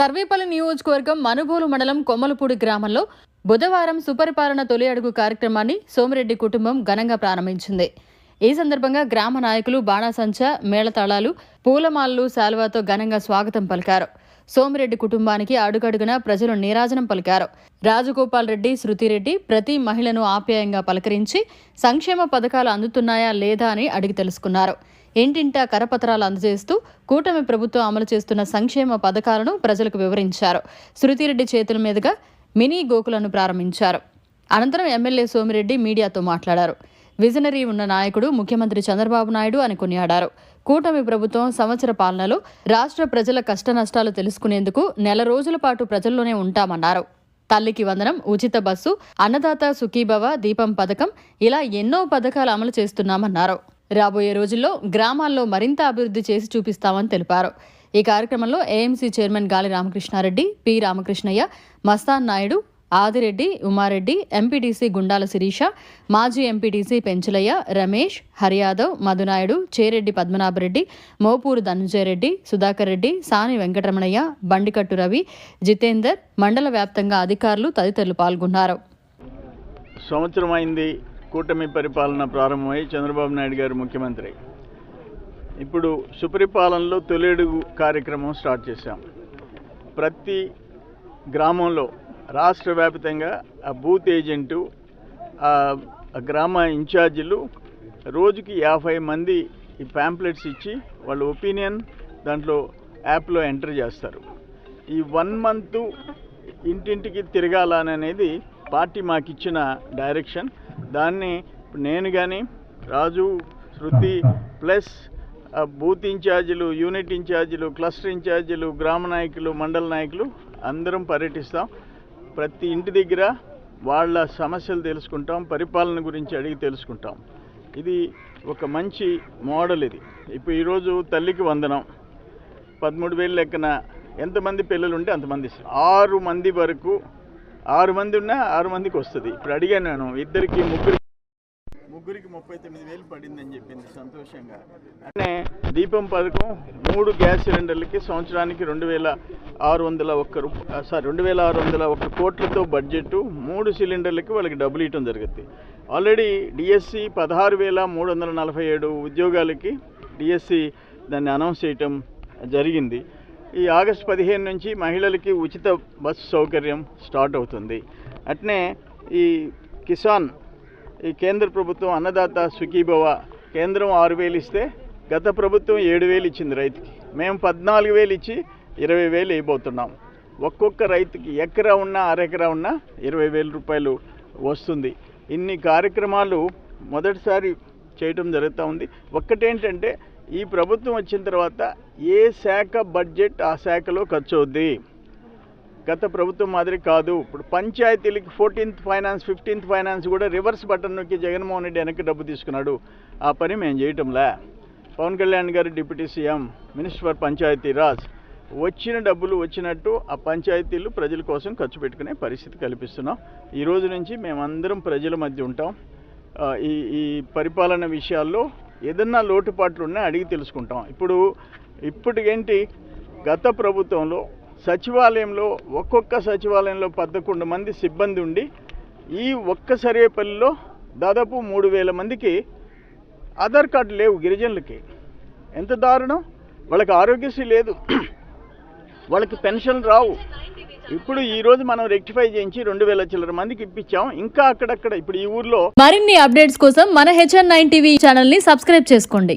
సర్వేపల్లి నియోజకవర్గం మనుబోలు మండలం కొమ్మలపూడి గ్రామంలో బుధవారం సుపరిపాలన తొలి అడుగు కార్యక్రమాన్ని సోమిరెడ్డి కుటుంబం ఘనంగా ప్రారంభించింది. ఈ సందర్భంగా గ్రామ నాయకులు బాణాసంచ మేళతాళాలు పూలమాలలు శాల్వాతో ఘనంగా స్వాగతం పలికారు. సోమిరెడ్డి కుటుంబానికి అడుగడుగున ప్రజలు నీరాజనం పలికారు. రాజగోపాల్ రెడ్డి శృతిరెడ్డి ప్రతి మహిళను ఆప్యాయంగా పలకరించి సంక్షేమ పథకాలు అందుతున్నాయా లేదా అని అడిగి తెలుసుకున్నారు. ఇంటింటా కరపత్రాలు అందజేస్తూ కూటమి ప్రభుత్వం అమలు చేస్తున్న సంక్షేమ పథకాలను ప్రజలకు వివరించారు. శృతిరెడ్డి చేతుల మీదుగా మినీ గోకులను ప్రారంభించారు. అనంతరం ఎమ్మెల్యే సోమిరెడ్డి మీడియాతో మాట్లాడారు. విజనరీ ఉన్న నాయకుడు ముఖ్యమంత్రి చంద్రబాబు నాయుడు అని కొనియాడారు. కూటమి ప్రభుత్వం సంవత్సర పాలనలో రాష్ట్ర ప్రజల కష్టనష్టాలు తెలుసుకునేందుకు నెల రోజుల పాటు ప్రజల్లోనే ఉంటామన్నారు. తల్లికి వందనం ఉచిత బస్సు అన్నదాత సుఖీభవ దీపం పథకం ఇలా ఎన్నో పథకాలు అమలు చేస్తున్నామన్నారు. రాబోయే రోజుల్లో గ్రామాల్లో మరింత అభివృద్ధి చేసి చూపిస్తామని తెలిపారు. ఈ కార్యక్రమంలో AMC chairman Gali Ramakrishnareddy P Ramakrishnaiah Mastan Naidu Adireddy Umareddy MPTC Gundala Sirisha మాజీ ఎంపీటీసీ పెంచులయ్య రమేష్ హరియాదవ్ మధునాయుడు చేరెడ్డి పద్మనాభరెడ్డి మోపూరు ధనుంజయరెడ్డి సుధాకర్ రెడ్డి సాని వెంకటరమణయ్య బండికట్టు రవి జితేందర్ మండల వ్యాప్తంగా అధికారులు తదితరులు పాల్గొన్నారు. సంవత్సరం అయింది. కూటమి పరిపాలన ప్రారంభమై చంద్రబాబు నాయుడు గారు ముఖ్యమంత్రి. ఇప్పుడు సుపరిపాలనలో తొలిడుగు కార్యక్రమం స్టార్ట్ చేశాం. ప్రతి గ్రామంలో రాష్ట్ర వ్యాప్తంగా ఆ బూత్ ఏజెంటు ఆ గ్రామ ఇన్ఛార్జీలు రోజుకి యాభై మంది ఈ ప్యాంప్లెట్స్ ఇచ్చి వాళ్ళ ఒపీనియన్ దాంట్లో యాప్లో ఎంటర్ చేస్తారు. ఈ వన్ మంత్ ఇంటింటికి తిరగాలని అనేది పార్టీ మాకు ఇచ్చిన డైరెక్షన్. దాన్ని నేను కానీ రాజు శృతి ప్లస్ బూత్ ఇన్ఛార్జీలు యూనిట్ ఇన్ఛార్జీలు క్లస్టర్ ఇన్ఛార్జీలు గ్రామ నాయకులు మండల నాయకులు అందరం పర్యటిస్తాం. ప్రతి ఇంటి దగ్గర వాళ్ళ సమస్యలు తెలుసుకుంటాం పరిపాలన గురించి అడిగి తెలుసుకుంటాం. ఇది ఒక మంచి మోడల్ ఇది. ఇప్పుడు ఈరోజు తల్లికి వందనం. పదమూడు వేలు లెక్కన ఎంతమంది పిల్లలు ఉంటే అంతమంది. ఆరు మంది వరకు ఆరు మంది ఉన్నా ఆరు మందికి వస్తుంది. ఇప్పుడు అడిగాను నేను ఇద్దరికి ముగ్గురికి ముగ్గురికి ముప్పై తొమ్మిది వేలు పడిందని చెప్పింది సంతోషంగా. అంటే దీపం పథకం మూడు గ్యాస్ సిలిండర్లకి సంవత్సరానికి రెండు వేల ఆరు వందల ఒక్క రూప సారీ రెండు వేల ఆరు వందల ఒక్క కోట్లతో బడ్జెట్ మూడు సిలిండర్లకి వాళ్ళకి డబ్బులు ఇవ్వడం జరుగుతుంది ఆల్రెడీ డిఎస్సి పదహారు వేల మూడు వందల నలభై ఏడు ఉద్యోగాలకి డిఎస్సి దాన్ని అనౌన్స్ చేయటం జరిగింది. ఈ ఆగస్ట్ పదిహేను నుంచి మహిళలకి ఉచిత బస్సు సౌకర్యం స్టార్ట్ అవుతుంది. అట్నే ఈ కిసాన్ ఈ కేంద్ర ప్రభుత్వం అన్నదాత సుఖీభవ కేంద్రం ఆరు వేలు ఇస్తే గత ప్రభుత్వం ఏడు వేలు ఇచ్చింది రైతుకి. మేము పద్నాలుగు వేలు ఇచ్చి ఇరవై వేలు వేయబోతున్నాం. ఒక్కొక్క రైతుకి ఎకరా ఉన్నా అరెకరా ఉన్నా ఇరవై వేల రూపాయలు వస్తుంది. ఇన్ని కార్యక్రమాలు మొదటిసారి చేయటం జరుగుతూ ఉంది. ఒక్కటేంటంటే ఈ ప్రభుత్వం వచ్చిన తర్వాత ఏ శాఖ బడ్జెట్ ఆ శాఖలో ఖర్చు అవుద్ది గత ప్రభుత్వం మాదిరి కాదు. ఇప్పుడు పంచాయతీలకి ఫోర్టీన్త్ ఫైనాన్స్ ఫిఫ్టీన్త్ ఫైనాన్స్ కూడా రివర్స్ బటన్ నొక్కి జగన్మోహన్ రెడ్డి వెనక్కి డబ్బు తీసుకున్నాడు. ఆ పని మేము చేయటంలా? పవన్ కళ్యాణ్ గారు deputy CM minister for Panchayat Raj వచ్చిన డబ్బులు వచ్చినట్టు ఆ పంచాయతీలు ప్రజల కోసం ఖర్చు పెట్టుకునే పరిస్థితి కల్పిస్తున్నాం. ఈ రోజు నుంచి మేమందరం ప్రజల మధ్య ఉంటాం. ఈ ఈ పరిపాలన విషయాల్లో ఏదన్నా లోటుపాట్లు ఉన్నా అడిగి తెలుసుకుంటాం. ఇప్పుడు ఇప్పటికేంటి గత ప్రభుత్వంలో సచివాలయంలో ఒక్కొక్క సచివాలయంలో పదకొండు మంది సిబ్బంది ఉండి ఈ ఒక్క సర్వేపల్లిలో దాదాపు మూడు వేల మందికి ఆధార్ కార్డు లేవు గిరిజనులకి. ఎంత దారుణం? వాళ్ళకి ఆరోగ్యశ్రీ లేదు. వాళ్ళకి పెన్షన్ రావు. ఇప్పుడు ఈ రోజు మనం రెక్టిఫై చేయించి రెండు వేల చిల్లర మందికి ఇప్పించాం. ఇంకా అక్కడక్కడ ఇప్పుడు ఈ ఊర్లో మరిన్ని అప్డేట్స్ కోసం మన హెచ్ఎన్ నైన్ టీవీ ఛానల్ని సబ్స్క్రైబ్ చేసుకోండి.